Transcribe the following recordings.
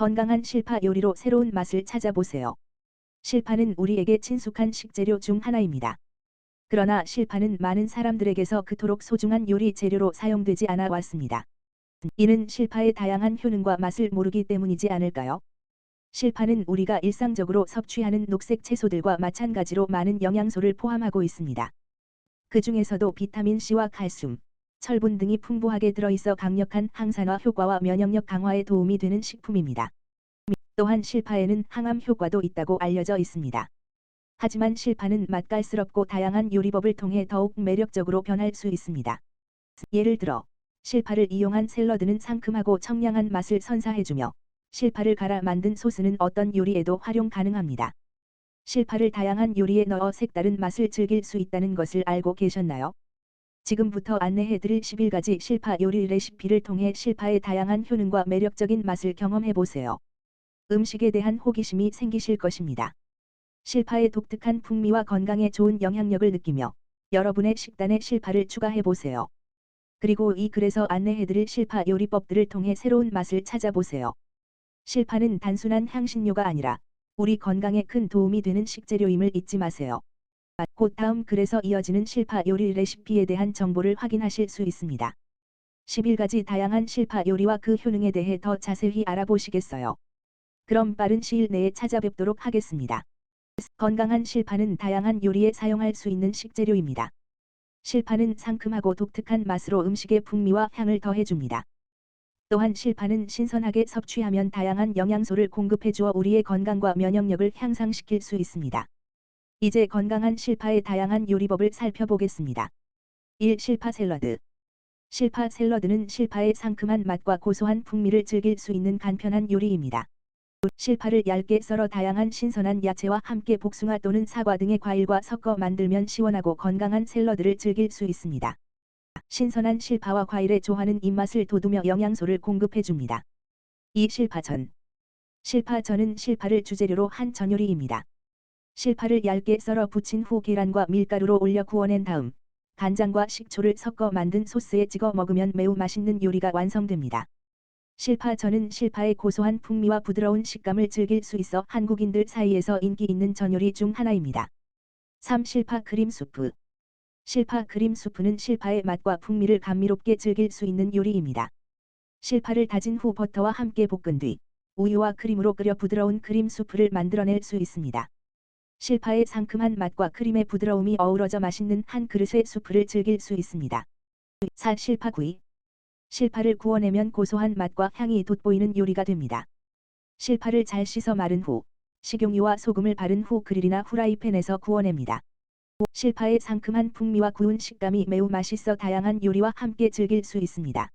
건강한 실파 요리로 새로운 맛을 찾아보세요. 실파는 우리에게 친숙한 식재료 중 하나입니다. 그러나 실파는 많은 사람들에게서 그토록 소중한 요리 재료로 사용되지 않아 왔습니다. 이는 실파의 다양한 효능과 맛을 모르기 때문이지 않을까요? 실파는 우리가 일상적으로 섭취하는 녹색 채소들과 마찬가지로 많은 영양소를 포함하고 있습니다. 그 중에서도 비타민 C와 칼슘, 철분 등이 풍부하게 들어있어 강력한 항산화 효과와 면역력 강화에 도움이 되는 식품입니다. 또한 실파에는 항암 효과도 있다고 알려져 있습니다. 하지만 실파는 맛깔스럽고 다양한 요리법을 통해 더욱 매력적으로 변할 수 있습니다. 예를 들어 실파를 이용한 샐러드는 상큼하고 청량한 맛을 선사해주며 실파를 갈아 만든 소스는 어떤 요리에도 활용 가능합니다. 실파를 다양한 요리에 넣어 색다른 맛을 즐길 수 있다는 것을 알고 계셨나요? 지금부터 안내해드릴 11가지 실파 요리 레시피를 통해 실파의 다양한 효능과 매력적인 맛을 경험해보세요. 음식에 대한 호기심이 생기실 것입니다. 실파의 독특한 풍미와 건강에 좋은 영향력을 느끼며 여러분의 식단에 실파를 추가해보세요. 그리고 이 글에서 안내해드릴 실파 요리법들을 통해 새로운 맛을 찾아보세요. 실파는 단순한 향신료가 아니라 우리 건강에 큰 도움이 되는 식재료임을 잊지 마세요. 곧 다음 글에서 이어지는 실파 요리 레시피에 대한 정보를 확인하실 수 있습니다. 11가지 다양한 실파 요리와 그 효능에 대해 더 자세히 알아보시겠어요. 그럼 빠른 시일 내에 찾아뵙도록 하겠습니다. 건강한 실파는 다양한 요리에 사용할 수 있는 식재료입니다. 실파는 상큼하고 독특한 맛으로 음식의 풍미와 향을 더해줍니다. 또한 실파는 신선하게 섭취하면 다양한 영양소를 공급해 주어 우리의 건강과 면역력을 향상시킬 수 있습니다. 이제 건강한 실파의 다양한 요리법을 살펴보겠습니다. 1. 실파 샐러드 실파 샐러드는 실파의 상큼한 맛과 고소한 풍미를 즐길 수 있는 간편한 요리입니다. 실파를 얇게 썰어 다양한 신선한 야채와 함께 복숭아 또는 사과 등의 과일과 섞어 만들면 시원하고 건강한 샐러드를 즐길 수 있습니다. 신선한 실파와 과일의 조화는 입맛을 돋우며 영양소를 공급해 줍니다. 2. 실파전 실파전은 실파를 주재료로 한 전요리입니다. 실파를 얇게 썰어 부친 후 계란과 밀가루로 올려 구워낸 다음 간장과 식초를 섞어 만든 소스에 찍어 먹으면 매우 맛있는 요리가 완성됩니다. 실파전은 실파의 고소한 풍미와 부드러운 식감을 즐길 수 있어 한국인들 사이에서 인기 있는 전요리 중 하나입니다. 3. 실파 크림 수프 실파 크림 수프는 실파의 맛과 풍미를 감미롭게 즐길 수 있는 요리입니다. 실파를 다진 후 버터와 함께 볶은 뒤 우유와 크림으로 끓여 부드러운 크림 수프를 만들어낼 수 있습니다. 실파의 상큼한 맛과 크림의 부드러움이 어우러져 맛있는 한 그릇의 수프를 즐길 수 있습니다. 4. 실파구이 실파를 구워내면 고소한 맛과 향이 돋보이는 요리가 됩니다. 실파를 잘 씻어 마른 후 식용유와 소금을 바른 후 그릴이나 후라이팬에서 구워냅니다. 실파의 상큼한 풍미와 구운 식감이 매우 맛있어 다양한 요리와 함께 즐길 수 있습니다.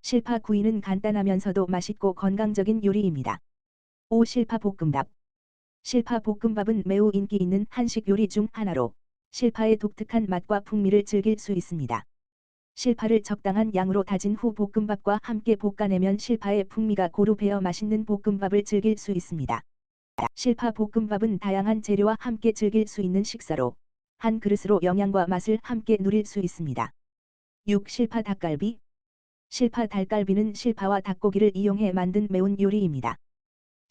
실파 구이는 간단하면서도 맛있고 건강적인 요리입니다. 5. 실파 볶음밥 실파 볶음밥은 매우 인기 있는 한식 요리 중 하나로 실파의 독특한 맛과 풍미를 즐길 수 있습니다. 실파를 적당한 양으로 다진 후 볶음밥과 함께 볶아내면 실파의 풍미가 고루 배어 맛있는 볶음밥을 즐길 수 있습니다. 실파 볶음밥은 다양한 재료와 함께 즐길 수 있는 식사로 한 그릇으로 영양과 맛을 함께 누릴 수 있습니다. 6. 실파 닭갈비 실파 닭갈비는 실파와 닭고기를 이용해 만든 매운 요리입니다.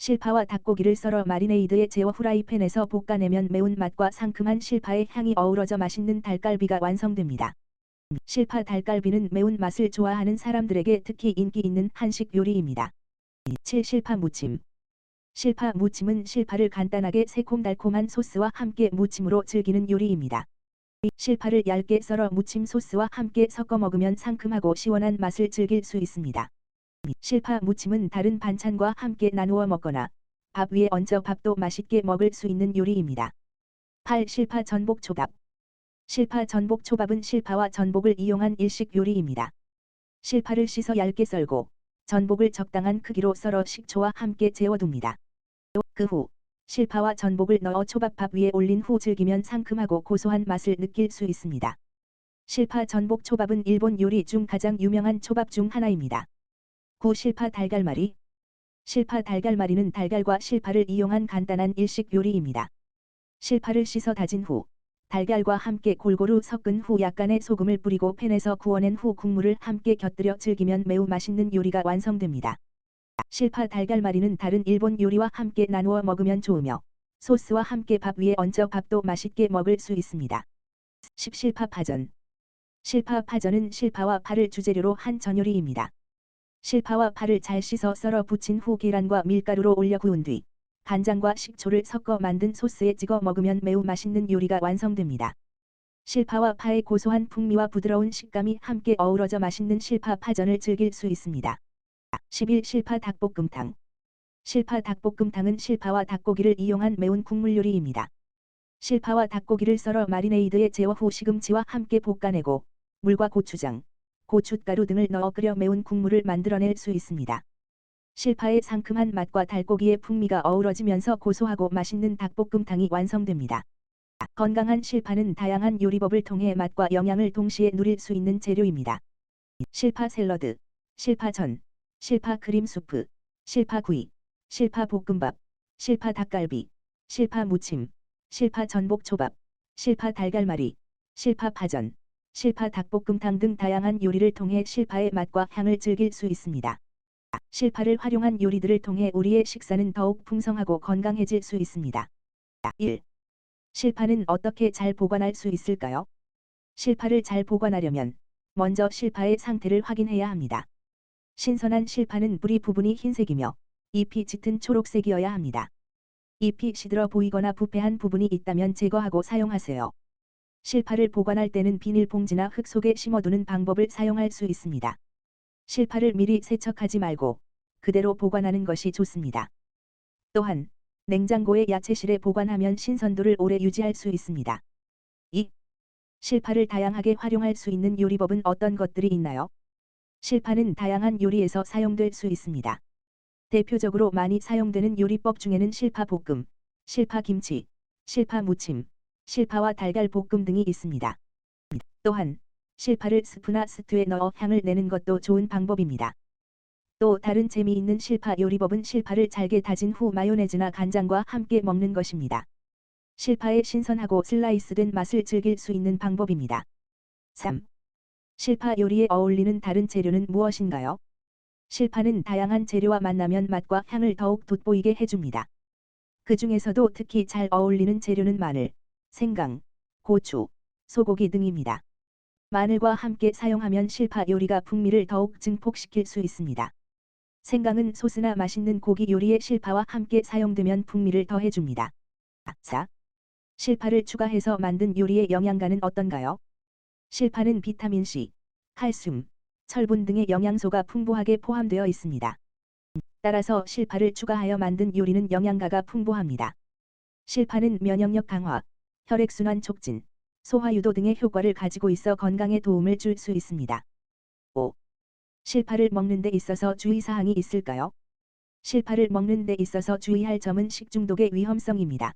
실파와 닭고기를 썰어 마리네이드에 재워 후라이팬에서 볶아내면 매운 맛과 상큼한 실파의 향이 어우러져 맛있는 닭갈비가 완성됩니다. 실파 닭갈비는 매운 맛을 좋아하는 사람들에게 특히 인기 있는 한식 요리입니다. 7. 실파 무침 실파 무침은 실파를 간단하게 새콤달콤한 소스와 함께 무침으로 즐기는 요리입니다. 실파를 얇게 썰어 무침 소스와 함께 섞어 먹으면 상큼하고 시원한 맛을 즐길 수 있습니다. 실파 무침은 다른 반찬과 함께 나누어 먹거나 밥 위에 얹어 밥도 맛있게 먹을 수 있는 요리입니다. 8. 실파 전복 초밥 실파 전복 초밥은 실파와 전복을 이용한 일식 요리입니다. 실파를 씻어 얇게 썰고 전복을 적당한 크기로 썰어 식초와 함께 재워둡니다. 그 후 실파와 전복을 넣어 초밥밥 위에 올린 후 즐기면 상큼하고 고소한 맛을 느낄 수 있습니다. 실파 전복 초밥은 일본 요리 중 가장 유명한 초밥 중 하나입니다. 9. 실파 달걀말이 실파 달걀말이는 달걀과 실파를 이용한 간단한 일식 요리입니다. 실파를 씻어 다진 후 달걀과 함께 골고루 섞은 후 약간의 소금을 뿌리고 팬에서 구워낸 후 국물을 함께 곁들여 즐기면 매우 맛있는 요리가 완성됩니다. 실파 달걀말이는 다른 일본 요리와 함께 나누어 먹으면 좋으며 소스와 함께 밥 위에 얹어 밥도 맛있게 먹을 수 있습니다. 10. 실파 파전 실파 파전은 실파와 파를 주재료로 한 전요리입니다. 실파와 파를 잘 씻어 썰어 부친 후 계란과 밀가루로 올려 구운 뒤 간장과 식초를 섞어 만든 소스에 찍어 먹으면 매우 맛있는 요리가 완성됩니다. 실파와 파의 고소한 풍미와 부드러운 식감이 함께 어우러져 맛있는 실파 파전을 즐길 수 있습니다. 11. 실파 닭볶음탕 실파 닭볶음탕은 실파와 닭고기를 이용한 매운 국물 요리입니다. 실파와 닭고기를 썰어 마리네이드에 재워 후 시금치와 함께 볶아내고 물과 고추장, 고춧가루 등을 넣어 끓여 매운 국물을 만들어낼 수 있습니다. 실파의 상큼한 맛과 닭고기의 풍미가 어우러지면서 고소하고 맛있는 닭볶음탕이 완성됩니다. 건강한 실파는 다양한 요리법을 통해 맛과 영양을 동시에 누릴 수 있는 재료입니다. 실파 샐러드, 실파전, 실파 크림 수프, 실파 구이, 실파 볶음밥, 실파 닭갈비, 실파 무침, 실파 전복 초밥, 실파 달걀말이, 실파 파전, 실파 닭볶음탕 등 다양한 요리를 통해 실파의 맛과 향을 즐길 수 있습니다. 실파를 활용한 요리들을 통해 우리의 식사는 더욱 풍성하고 건강해질 수 있습니다. 1. 실파는 어떻게 잘 보관할 수 있을까요? 실파를 잘 보관하려면 먼저 실파의 상태를 확인해야 합니다. 신선한 실파는 뿌리 부분이 흰색이며 잎이 짙은 초록색이어야 합니다. 잎이 시들어 보이거나 부패한 부분이 있다면 제거하고 사용하세요. 실파를 보관할 때는 비닐봉지나 흙 속에 심어두는 방법을 사용할 수 있습니다. 실파를 미리 세척하지 말고 그대로 보관하는 것이 좋습니다. 또한 냉장고에 야채실에 보관하면 신선도를 오래 유지할 수 있습니다. 2. 실파를 다양하게 활용할 수 있는 요리법은 어떤 것들이 있나요? 실파는 다양한 요리에서 사용될 수 있습니다. 대표적으로 많이 사용되는 요리법 중에는 실파 볶음, 실파 김치, 실파 무침, 실파와 달걀 볶음 등이 있습니다. 또한 실파를 스프나 스튜에 넣어 향을 내는 것도 좋은 방법입니다. 또 다른 재미있는 실파 요리법은 실파를 잘게 다진 후 마요네즈나 간장과 함께 먹는 것입니다. 실파의 신선하고 슬라이스된 맛을 즐길 수 있는 방법입니다. 3. 실파 요리에 어울리는 다른 재료는 무엇인가요? 실파는 다양한 재료와 만나면 맛과 향을 더욱 돋보이게 해줍니다. 그 중에서도 특히 잘 어울리는 재료는 마늘, 생강, 고추, 소고기 등입니다. 마늘과 함께 사용하면 실파 요리가 풍미를 더욱 증폭시킬 수 있습니다. 생강은 소스나 맛있는 고기 요리에 실파와 함께 사용되면 풍미를 더해줍니다. 4. 실파를 추가해서 만든 요리의 영양가는 어떤가요? 실파는 비타민C, 칼슘, 철분 등의 영양소가 풍부하게 포함되어 있습니다. 따라서 실파를 추가하여 만든 요리는 영양가가 풍부합니다. 실파는 면역력 강화, 혈액순환 촉진, 소화 유도 등의 효과를 가지고 있어 건강에 도움을 줄 수 있습니다. 5. 실파를 먹는 데 있어서 주의사항이 있을까요? 실파를 먹는 데 있어서 주의할 점은 식중독의 위험성입니다.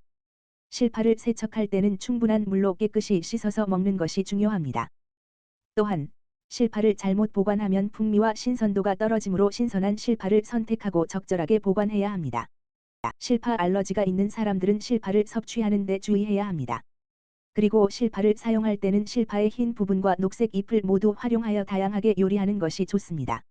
실파를 세척할 때는 충분한 물로 깨끗이 씻어서 먹는 것이 중요합니다. 또한 실파를 잘못 보관하면 풍미와 신선도가 떨어지므로 신선한 실파를 선택하고 적절하게 보관해야 합니다. 실파 알러지가 있는 사람들은 실파를 섭취하는 데 주의해야 합니다. 그리고 실파를 사용할 때는 실파의 흰 부분과 녹색 잎을 모두 활용하여 다양하게 요리하는 것이 좋습니다.